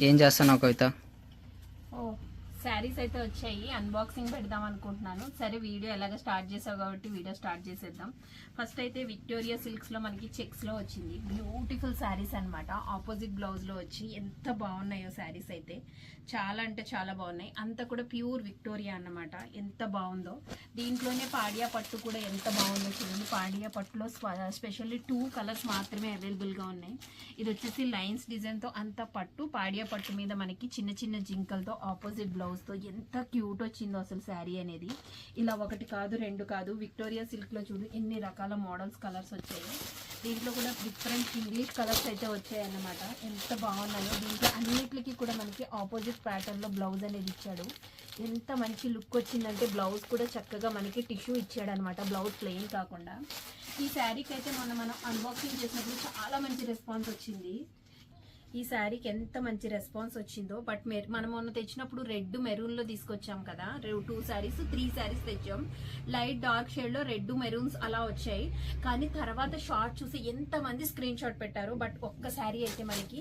ఏం చేస్తున్నావు కవిత ఓ శారీస్ అయితే వచ్చాయి. అన్బాక్సింగ్ పెడదాం అనుకుంటున్నాను. సరే వీడియో ఎలాగ స్టార్ట్ చేసావు కాబట్టి వీడియో స్టార్ట్ చేసేద్దాం. ఫస్ట్ అయితే విక్టోరియా సిల్క్స్లో మనకి చెక్స్లో వచ్చింది. బ్యూటిఫుల్ శారీస్ అన్నమాట. ఆపోజిట్ బ్లౌజ్లో వచ్చి ఎంత బాగున్నాయో శారీస్ అయితే. చాలా అంటే చాలా బాగున్నాయి. అంతా కూడా ప్యూర్ విక్టోరియా అన్నమాట. ఎంత బాగుందో. దీంట్లోనే పాడియా పట్టు కూడా ఎంత బాగుందో చూడండి. పాడియా పట్టులో స్పెషల్లీ టూ కలర్స్ మాత్రమే అవైలబుల్గా ఉన్నాయి. ఇది వచ్చేసి లైన్స్ డిజైన్తో అంత పట్టు పాడియా పట్టు మీద మనకి చిన్న చిన్న జింకలతో ఆపోజిట్ బ్లౌజ్తో ఎంత క్యూట్ వచ్చిందో అసలు శారీ అనేది. ఇలా ఒకటి కాదు రెండు కాదు. విక్టోరియా సిల్క్లో చూడు ఎన్ని రకాల మోడల్స్ కలర్స్ వచ్చాయి. దీంట్లో కూడా డిఫరెంట్ ఇంగ్లీష్ కలర్స్ అయితే వచ్చాయన్నమాట. ఎంత బాగున్నాయో దీంట్లో అన్నిటికి కూడా మనకి ఆపోజిట్ ప్యాటర్న్లో బ్లౌజ్ అనేది ఇచ్చాడు. ఎంత మంచి లుక్ వచ్చిందంటే బ్లౌజ్ కూడా చక్కగా మనకి టిష్యూ ఇచ్చాడు అనమాట బ్లౌజ్ ప్లెయిన్ కాకుండా. ఈ శారీకి అయితే మొన్న మనం అన్బాక్సింగ్ చేసినప్పుడు చాలా మంచి రెస్పాన్స్ వచ్చింది. ఈ శారీకి ఎంత మంచి రెస్పాన్స్ వచ్చిందో. బట్ మెర్ మనం మొన్న తెచ్చినప్పుడు రెడ్ మెరూన్లో తీసుకొచ్చాం కదా. టూ శారీస్ త్రీ శారీస్ తెచ్చాం. లైట్ డార్క్ షేడ్లో రెడ్ మెరూన్స్ అలా వచ్చాయి. కానీ తర్వాత షార్ట్ చూసి ఎంత మంది స్క్రీన్ షాట్ పెట్టారు. బట్ ఒక్క శారీ అయితే మనకి